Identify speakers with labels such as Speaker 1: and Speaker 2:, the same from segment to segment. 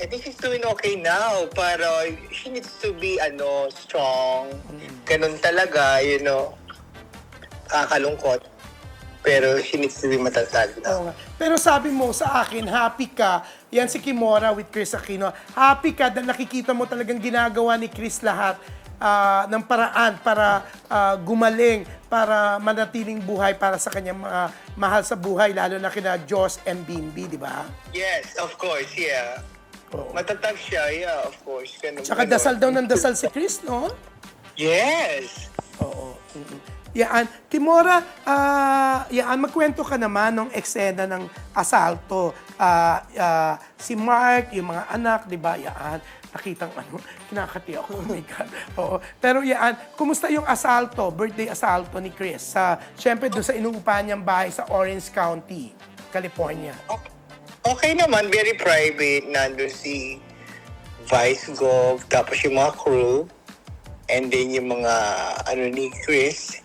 Speaker 1: I think she's doing okay now, pero she needs to be, ano, strong. Ganun talaga, you know. Kakalungkot. Pero she needs to be matatag
Speaker 2: Oo
Speaker 1: now.
Speaker 2: nga. Pero sabi mo sa akin, happy ka. Yan si Kimora with Chris Aquino. Happy ka dahil nakikita mo talagang ginagawa ni Chris lahat ah, ng paraan para ah, gumaling, para manatiling buhay para sa kanyang mga mahal sa buhay, lalo na kina Joss and Bimbi, di ba?
Speaker 1: Yes, of course, yeah.
Speaker 2: Oo.
Speaker 1: Matatag siya, yeah, of course. Ganun,
Speaker 2: Tsaka
Speaker 1: ganun.
Speaker 2: dasal daw ng dasal si Chris, no?
Speaker 1: Yes!
Speaker 2: Oo. mm Yaan, Timora, ah, yaan, magkwento ka naman ng eksena ng asalto. Ah, ah, si Mark, yung mga anak, di ba? Yaan, nakitang ano, kinakati ako. Oh my God. Oo. Pero yaan, kumusta yung asalto, birthday asalto ni Chris? Sa, Siyempre, doon sa inuupahan niyang bahay sa Orange County, California.
Speaker 1: Okay, okay naman, very private. Nandun si Vice Gov, tapos yung mga crew, and then yung mga, ano ni Chris.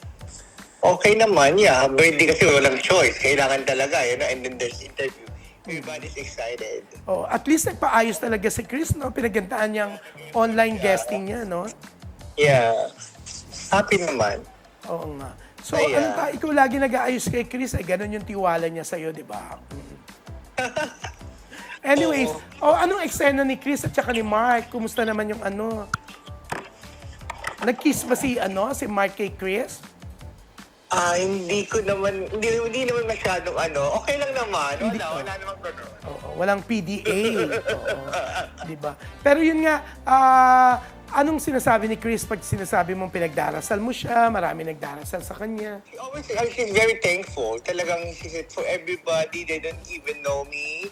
Speaker 1: Okay naman, yeah. Birthday kasi walang choice. Kailangan talaga, know, and then there's interview. Everybody's excited.
Speaker 2: Oh, at least nagpaayos talaga si Chris, no? Pinagandaan niyang online guesting niya, no?
Speaker 1: Yeah. Happy naman.
Speaker 2: Oo nga. So,
Speaker 1: Ay,
Speaker 2: ano
Speaker 1: ah.
Speaker 2: ta, ikaw lagi nag-aayos kay Chris, ay ganun yung tiwala niya sa'yo, di ba? Anyways, oh, anong eksena ni Chris at saka ni Mark? Kumusta naman yung ano? Nag-kiss ba si, ano, si Mark kay Chris?
Speaker 1: Ah, hindi ko naman, hindi, hindi naman masyadong ano. Okay lang naman.
Speaker 2: Hindi
Speaker 1: Wala,
Speaker 2: ko.
Speaker 1: wala naman ganun.
Speaker 2: Oo, walang PDA. Oo, di ba? Pero yun nga, ah, anong sinasabi ni Chris pag sinasabi mong pinagdarasal mo siya, marami nagdarasal sa kanya?
Speaker 1: Always, uh, she's very thankful. Talagang she said, for everybody, they don't even know me.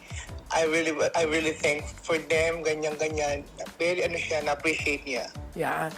Speaker 1: I really, I really thank for them, ganyan, ganyan. Very, ano siya, na-appreciate niya.
Speaker 2: Yan.